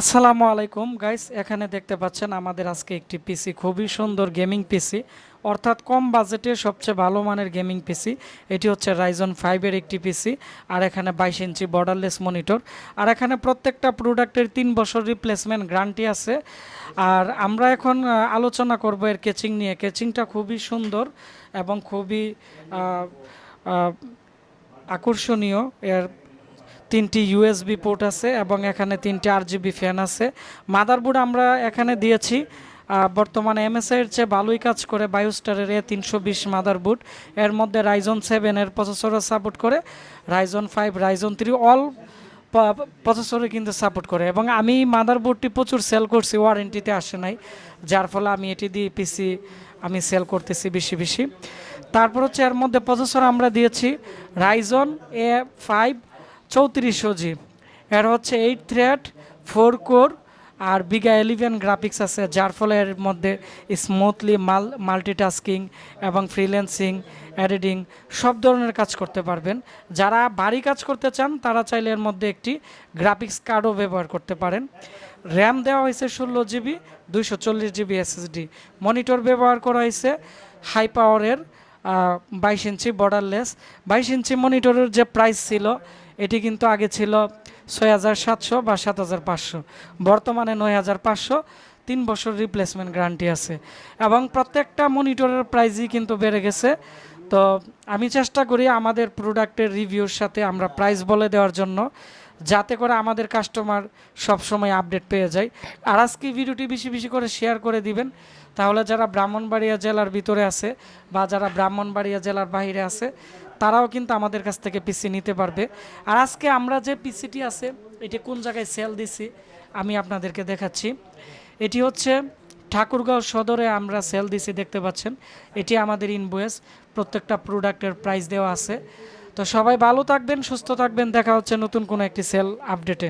আসসালামু আলাইকুম। গাইস, এখানে দেখতে পাচ্ছেন আমাদের আজকে একটি পিসি খুবই সুন্দর গেমিং পিসি অর্থাৎ কম বাজেটে সবচেয়ে ভালো মানের গেমিং পিসি এটি হচ্ছে রাইজন ফাইভের একটি পিসি আর এখানে বাইশ ইঞ্চি বর্ডারলেস মনিটর আর এখানে প্রত্যেকটা প্রোডাক্টের তিন বছর রিপ্লেসমেন্ট গ্যারান্টি আছে। আর আমরা এখন আলোচনা করব এর কেচিং নিয়ে। কেচিংটা খুবই সুন্দর এবং খুবই আকর্ষণীয়। এর তিনটি ইউএসবি পোর্ট আছে এবং এখানে তিনটি আর জিবি ফ্যান আছে। মাদারবোর্ড আমরা এখানে দিয়েছি। বর্তমানে এমএসআই এর চেয়ে ভালোই কাজ করে বায়োস্টারের এ তিনশো বিশ মাদারবোর্ড এর মধ্যে রাইজন সেভেনের প্রসেসরও সাপোর্ট করে। Ryzen five Ryzen three all প্রসেসরে কিন্তু সাপোর্ট করে। এবং আমি মাদারবোর্ডটি প্রচুর সেল করছি ওয়ারেন্টিতে আসে নাই। যার ফলে আমি এটি দিয়ে পিসি আমি সেল করতেছি বেশি বেশি। তারপর হচ্ছে এর মধ্যে প্রসেসর আমরা দিয়েছি রাইজন এ ফাইভ চৌত্রিশশো জি। এর হচ্ছে এইট থ্রেড ফোর কোর আর বিগা এলিভেন গ্রাফিক্স আছে, যার ফলে এর মধ্যে স্মুথলি মাল মাল্টিটাস্কিং এবং ফ্রিল্যান্সিং এডিটিং সব ধরনের কাজ করতে পারবেন। যারা ভারী কাজ করতে চান, তারা চাইলে এর মধ্যে একটি গ্রাফিক্স কার্ডও ব্যবহার করতে পারেন। র্যাম দেওয়া হয়েছে ষোলো জিবি, দুইশো চল্লিশ জিবি এসএসডি মনিটর ব্যবহার করা হয়েছে হাই পাওয়ারের বাইশ ইঞ্চি বর্ডারলেস বাইশ ইঞ্চি মনিটরের যে প্রাইস ছিল এটি কিন্তু আগে ছিল ছয় হাজার সাতশো বা সাত হাজার পাঁচশো। বর্তমানে নয় হাজার পাঁচশো, তিন বছর রিপ্লেসমেন্ট গ্যারান্টি আছে। এবং প্রত্যেকটা মনিটরের প্রাইজই কিন্তু বেড়ে গেছে। তো আমি চেষ্টা করি আমাদের প্রোডাক্টের রিভিউর সাথে আমরা প্রাইস বলে দেওয়ার জন্য। যাতে করে আমাদের কাস্টমার সবসময় আপডেট পেয়ে যায়। আর আজকে ভিডিওটি বেশি বেশি করে শেয়ার করে দিবেন। তাহলে যারা ব্রাহ্মণবাড়িয়া জেলার ভিতরে আছে বা যারা ব্রাহ্মণবাড়িয়া জেলার বাইরে আছে, তারাও কিন্তু আমাদের কাছ থেকে পিসি নিতে পারবে। আর আজকে আমরা যে পিসিটি আছে, এটি কোন জায়গায় সেল দিছি, আমি আপনাদেরকে দেখাচ্ছি। এটি হচ্ছে ঠাকুরগাঁও সদরে আমরা সেল দিছি, দেখতে পাচ্ছেন। এটি আমাদের ইনভয়েস প্রত্যেকটা প্রোডাক্টের প্রাইস দেওয়া আছে। তো সবাই ভালো থাকবেন সুস্থ থাকবেন। দেখা হচ্ছে নতুন কোনো একটি সেল আপডেটে।